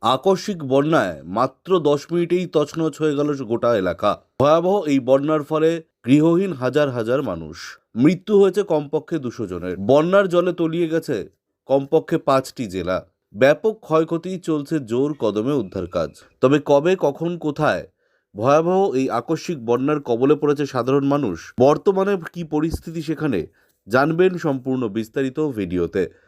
আকস্মিক বন্যায় মাত্র দশ মিনিটেই তছনছ হয়ে গেল গোটা এলাকা। ভয়াবহ এই বন্যার ফলে গৃহহীন হাজার হাজার মানুষ। মৃত্যু হয়েছে কমপক্ষে দুশো জনের। বন্যার জলে তলিয়ে গেছে কমপক্ষে পাঁচটি জেলা। ব্যাপক ক্ষয়ক্ষতি চলছে জোর কদমে উদ্ধার কাজ। তবে কবে, কখন, কোথায় ভয়াবহ এই আকস্মিক বন্যার কবলে পড়েছে সাধারণ মানুষ? বর্তমানে কি পরিস্থিতি সেখানে? জানবেন সম্পূর্ণ বিস্তারিত ভিডিওতে।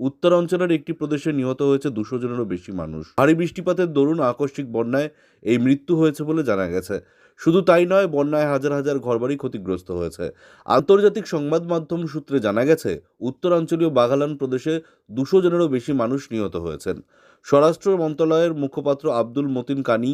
উত্তর অঞ্চলের একটি প্রদেশে নিহত হয়েছে দুশো জনেরও বেশি মানুষ। ভারী বৃষ্টিপাতের দরুন আকস্মিক বন্যায় এই মৃত্যু হয়েছে বলে জানা গেছে। শুধু তাই নয়, বন্যায় হাজার হাজার ঘরবাড়ি ক্ষতিগ্রস্ত হয়েছে। আন্তর্জাতিক সংবাদ মাধ্যম সূত্রে জানা গেছে, উত্তরাঞ্চলীয় বাগালান প্রদেশে দুশো জনেরও বেশি মানুষ নিহত হয়েছেন। স্বরাষ্ট্র মন্ত্রণালয়ের মুখপাত্র আব্দুল মতিন কানি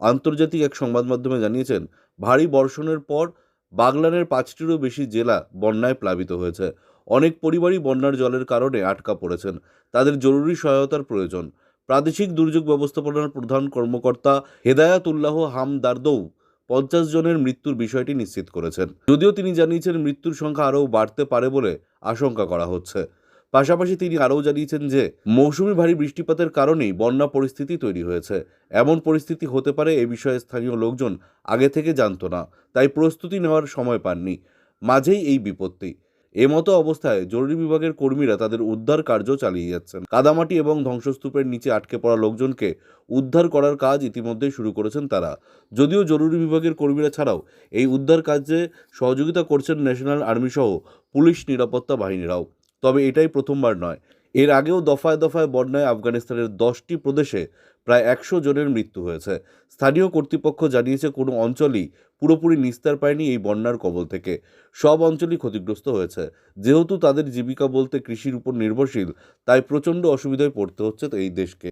আন্তর্জাতিক এক সংবাদ মাধ্যমে জানিয়েছেন, ভারী বর্ষণের পর বাগলানের পাঁচটিরও বেশি জেলা বন্যায় প্লাবিত হয়েছে। অনেক পরিবারই বন্যার জলের কারণে আটকা পড়েছেন। তাদের জরুরি সহায়তার প্রয়োজন। প্রাদেশিক দুর্যোগ ব্যবস্থাপনার প্রধান কর্মকর্তা হেদায়াতুল্লাহ হামদারদৌ পঞ্চাশ জনের মৃত্যুর বিষয়টি নিশ্চিত করেছেন। যদিও তিনি জানিয়েছেন মৃত্যুর সংখ্যা আরও বাড়তে পারে বলে আশঙ্কা করা হচ্ছে। পাশাপাশি তিনি আরও জানিয়েছেন যে, মৌসুমি ভারী বৃষ্টিপাতের কারণেই বন্যা পরিস্থিতি তৈরি হয়েছে। এমন পরিস্থিতি হতে পারে এ বিষয়ে স্থানীয় লোকজন আগে থেকে জানতো না, তাই প্রস্তুতি নেওয়ার সময় পাননি। মাঝেই এই বিপত্তি। এমতো অবস্থায় জরুরি বিভাগের কর্মীরা তাদের উদ্ধার কার্য চালিয়ে যাচ্ছেন। কাদামাটি এবং ধ্বংসস্তূপের নিচে আটকে পড়া লোকজনকে উদ্ধার করার কাজ ইতিমধ্যেই শুরু করেছেন তারা। যদিও জরুরি বিভাগের কর্মীরা ছাড়াও এই উদ্ধার কাজে সহযোগিতা করছেন ন্যাশনাল আর্মি সহ পুলিশ নিরাপত্তা বাহিনীরাও। তবে এটাই প্রথমবার নয়। এর আগেও দফায় দফায় বন্যায় আফগানিস্তানের দশটি প্রদেশে প্রায় একশো জনের মৃত্যু হয়েছে। স্থানীয় কর্তৃপক্ষ জানিয়েছে, কোনো অঞ্চলই পুরোপুরি নিস্তার পায়নি এই বন্যার কবল থেকে। সব অঞ্চলই ক্ষতিগ্রস্ত হয়েছে। যেহেতু তাদের জীবিকা বলতে কৃষির উপর নির্ভরশীল, তাই প্রচণ্ড অসুবিধায় পড়তে হচ্ছে এই দেশকে।